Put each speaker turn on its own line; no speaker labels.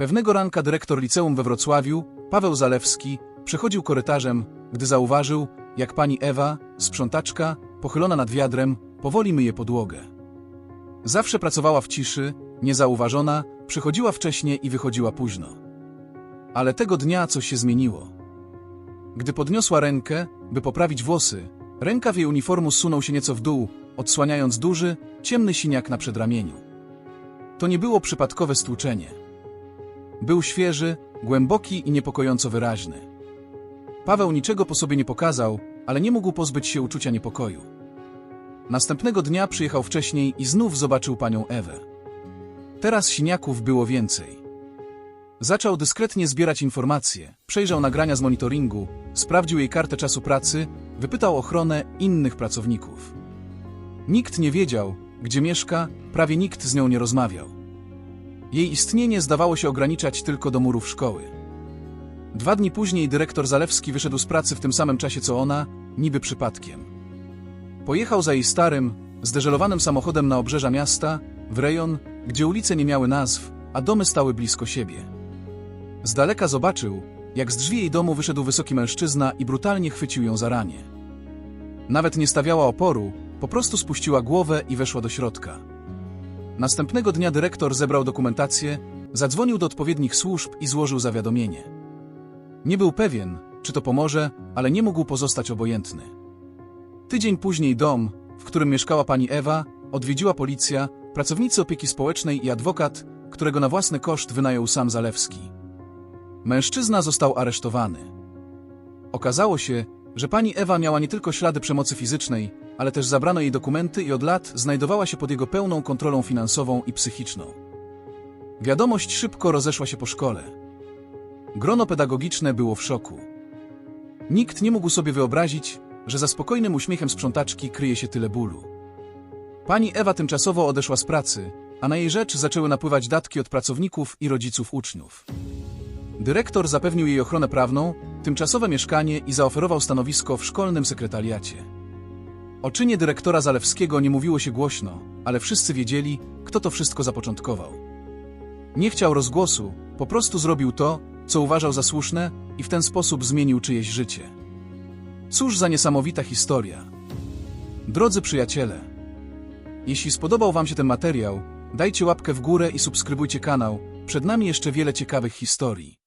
Pewnego ranka dyrektor liceum we Wrocławiu, Paweł Zalewski, przechodził korytarzem, gdy zauważył, jak pani Ewa, sprzątaczka, pochylona nad wiadrem, powoli myje podłogę. Zawsze pracowała w ciszy, niezauważona, przychodziła wcześnie i wychodziła późno. Ale tego dnia coś się zmieniło. Gdy podniosła rękę, by poprawić włosy, rękaw jej uniformu zsunął się nieco w dół, odsłaniając duży, ciemny siniak na przedramieniu. To nie było przypadkowe stłuczenie. Był świeży, głęboki i niepokojąco wyraźny. Paweł niczego po sobie nie pokazał, ale nie mógł pozbyć się uczucia niepokoju. Następnego dnia przyjechał wcześniej i znów zobaczył panią Ewę. Teraz siniaków było więcej. Zaczął dyskretnie zbierać informacje, przejrzał nagrania z monitoringu, sprawdził jej kartę czasu pracy, wypytał ochronę innych pracowników. Nikt nie wiedział, gdzie mieszka, prawie nikt z nią nie rozmawiał. Jej istnienie zdawało się ograniczać tylko do murów szkoły. Dwa dni później dyrektor Zalewski wyszedł z pracy w tym samym czasie co ona, niby przypadkiem. Pojechał za jej starym, zdeżelowanym samochodem na obrzeża miasta, w rejon, gdzie ulice nie miały nazw, a domy stały blisko siebie. Z daleka zobaczył, jak z drzwi jej domu wyszedł wysoki mężczyzna i brutalnie chwycił ją za ramię. Nawet nie stawiała oporu, po prostu spuściła głowę i weszła do środka. Następnego dnia dyrektor zebrał dokumentację, zadzwonił do odpowiednich służb i złożył zawiadomienie. Nie był pewien, czy to pomoże, ale nie mógł pozostać obojętny. Tydzień później dom, w którym mieszkała pani Ewa, odwiedziła policja, pracownicy opieki społecznej i adwokat, którego na własny koszt wynajął sam Zalewski. Mężczyzna został aresztowany. Okazało się, że pani Ewa miała nie tylko ślady przemocy fizycznej, ale też zabrano jej dokumenty i od lat znajdowała się pod jego pełną kontrolą finansową i psychiczną. Wiadomość szybko rozeszła się po szkole. Grono pedagogiczne było w szoku. Nikt nie mógł sobie wyobrazić, że za spokojnym uśmiechem sprzątaczki kryje się tyle bólu. Pani Ewa tymczasowo odeszła z pracy, a na jej rzecz zaczęły napływać datki od pracowników i rodziców uczniów. Dyrektor zapewnił jej ochronę prawną, tymczasowe mieszkanie i zaoferował stanowisko w szkolnym sekretariacie. O czynie dyrektora Zalewskiego nie mówiło się głośno, ale wszyscy wiedzieli, kto to wszystko zapoczątkował. Nie chciał rozgłosu, po prostu zrobił to, co uważał za słuszne i w ten sposób zmienił czyjeś życie. Cóż za niesamowita historia. Drodzy przyjaciele, jeśli spodobał Wam się ten materiał, dajcie łapkę w górę i subskrybujcie kanał. Przed nami jeszcze wiele ciekawych historii.